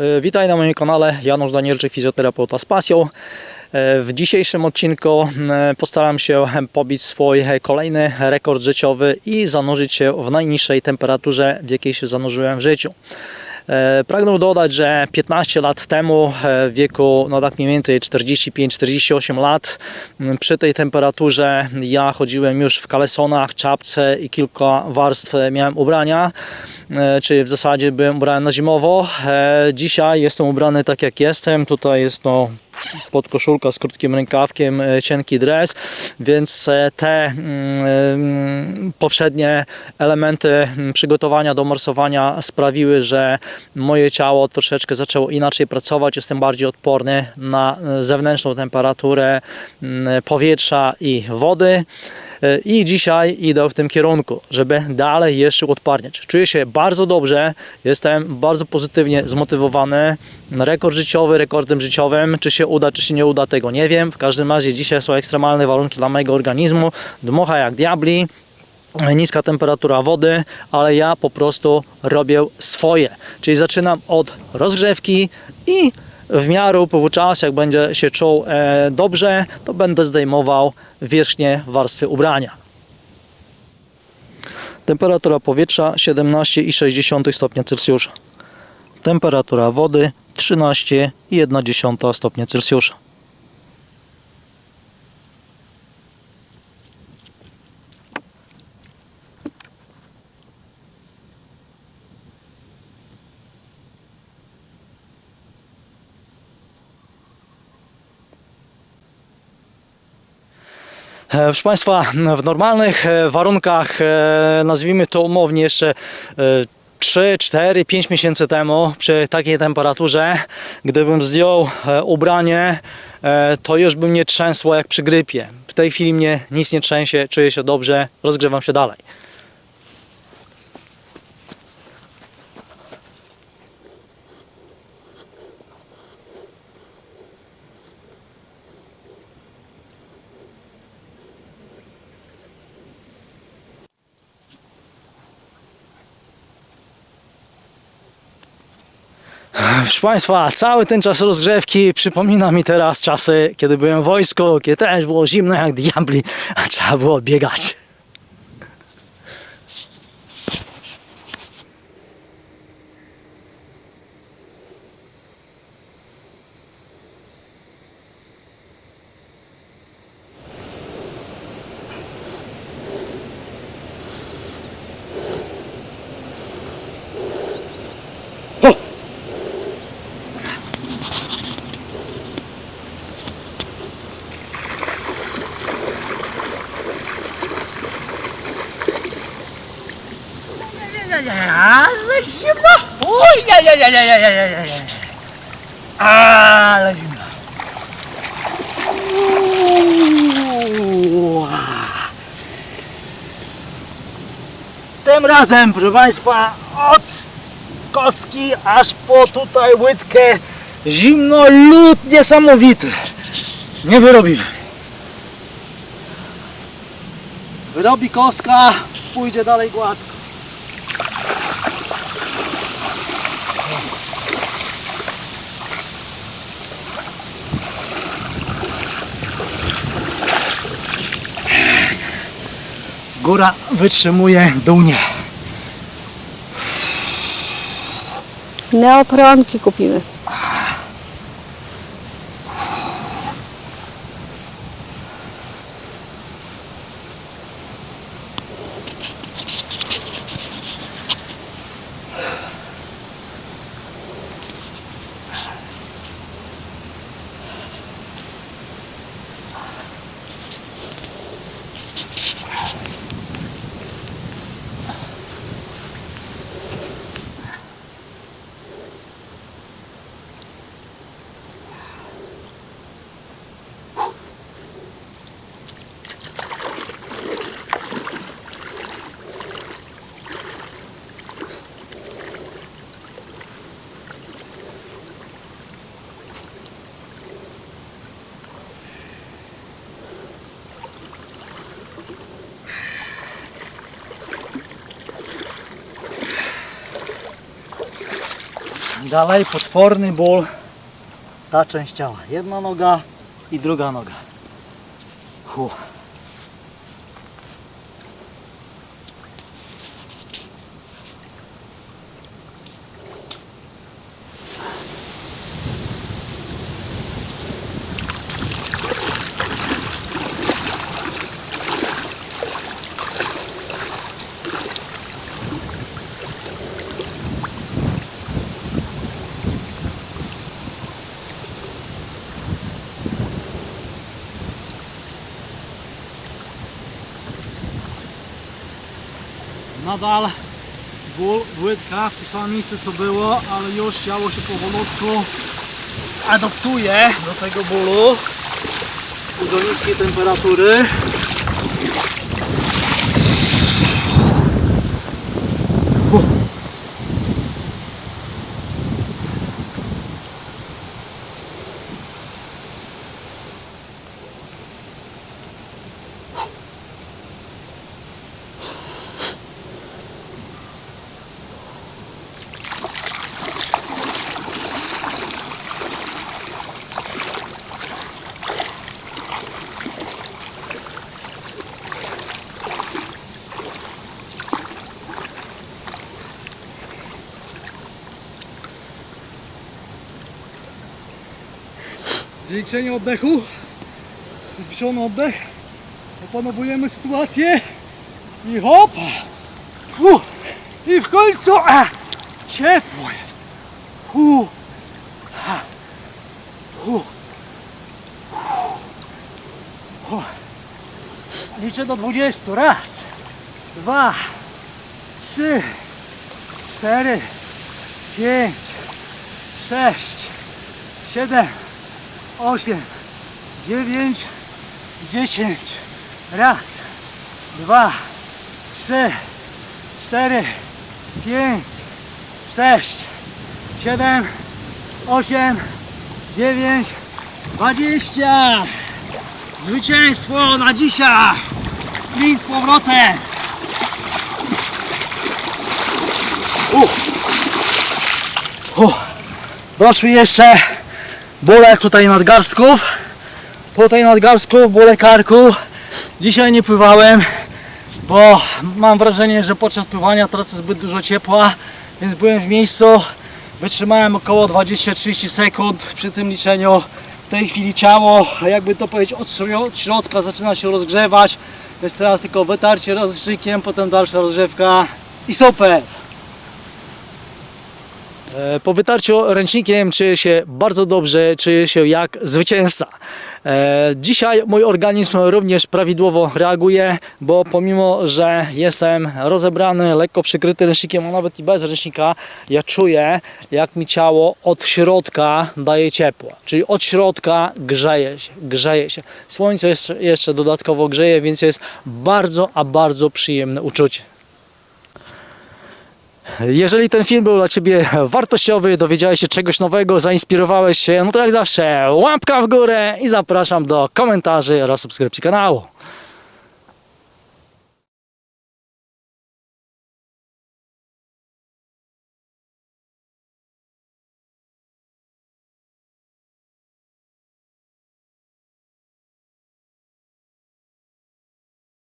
E, Witaj na moim kanale Janusz Danielczyk, fizjoterapeuta z pasją. E, W dzisiejszym odcinku e, postaram się pobić swój kolejny rekord życiowy i zanurzyć się w najniższej temperaturze, w jakiej się zanurzyłem w życiu. E, Pragnę dodać, że 15 lat temu, e, w wieku no tak mniej więcej 45-48 lat, przy tej temperaturze ja chodziłem już w kalesonach, czapce i kilka warstw miałem ubrania, e, czyli w zasadzie byłem ubrany na zimowo. Dzisiaj jestem ubrany tak jak jestem, tutaj jest no podkoszulka z krótkim rękawkiem, e, cienki dres, więc e, te mm, mm, poprzednie elementy mm, przygotowania do morsowania sprawiły, że moje ciało troszeczkę zaczęło inaczej pracować. Jestem bardziej odporny na e, zewnętrzną temperaturę mm, powietrza i wody. E, I dzisiaj idę w tym kierunku, żeby dalej jeszcze odparniać. Czuję się bardzo dobrze, jestem bardzo pozytywnie zmotywowany. Rekord życiowy, rekordem życiowym. Czy się uda, czy się nie uda, tego nie wiem. W każdym razie dzisiaj są ekstremalne warunki dla mojego organizmu. Dmucha jak diabli niska temperatura wody, ale ja po prostu robię swoje. Czyli zaczynam od rozgrzewki i w miarę upływu czasu, jak będzie się czuł e, dobrze, to będę zdejmował wierzchnie warstwy ubrania. Temperatura powietrza 17,6 stopnia Celsjusza. Temperatura wody 13,1 stopnia Celsjusza. Proszę Państwa, w normalnych e, warunkach, e, nazwijmy to umownie jeszcze e, 3, 4, 5 miesięcy temu, przy takiej temperaturze, gdybym zdjął e, ubranie, e, to już by mnie trzęsło jak przy grypie. W tej chwili mnie nic nie trzęsie, czuję się dobrze, rozgrzewam się dalej. Proszę Państwa, cały ten czas rozgrzewki przypomina mi teraz czasy, kiedy byłem w wojsku, kiedy też było zimno jak diabli, a trzeba było biegać. Aj, aj. Ale zimno. Tym razem, proszę Państwa, od kostki aż po tutaj łydkę zimno, lód niesamowity. Nie wyrobiłem. Wyrobi kostka, pójdzie dalej gładko. Góra wytrzymuje, dół nie. Neopronki kupimy. Dalej potworny ból. Ta część ciała. Jedna noga i druga noga. Hu. Nadal ból w łydkach, to samo miejsce co było, ale już ciało się powolutku adaptuje do tego bólu do niskiej temperatury. Zwiększenie oddechu, przyspieszony oddech, opanowujemy sytuację. I hop! Fu, I w końcu a, ciepło jest. Fu, ha, fu, fu. Liczę do 20. Raz, dwa, trzy, cztery, pięć, sześć, siedem, osiem, dziewięć, dziesięć. Raz, dwa, trzy, cztery, pięć, sześć, siedem, osiem, dziewięć, dwadzieścia. Zwycięstwo na dzisiaj. Sprint z powrotem. Doszły jeszcze bóle tutaj nadgarstków. Tutaj nadgarstków, bóle karku. Dzisiaj nie pływałem, bo mam wrażenie, że podczas pływania tracę zbyt dużo ciepła, więc byłem w miejscu. Wytrzymałem około 20-30 sekund przy tym liczeniu. W tej chwili ciało, jakby to powiedzieć, od śro- od środka zaczyna się rozgrzewać. Jest teraz tylko wytarcie rozrzewnikiem, potem dalsza rozgrzewka i super. E, Po wytarciu ręcznikiem czuję się bardzo dobrze, czuję się jak zwycięzca. E, Dzisiaj mój organizm również prawidłowo reaguje, bo pomimo, że jestem rozebrany, lekko przykryty ręcznikiem, a nawet i bez ręcznika, ja czuję, jak mi ciało od środka daje ciepło. Czyli od środka grzeje się, grzeje się. Słońce jeszcze, jeszcze dodatkowo grzeje, więc jest bardzo, a bardzo przyjemne uczucie. Jeżeli ten film był dla Ciebie wartościowy, dowiedziałeś się czegoś nowego, zainspirowałeś się, no to jak zawsze łapka w górę i zapraszam do komentarzy oraz subskrypcji kanału.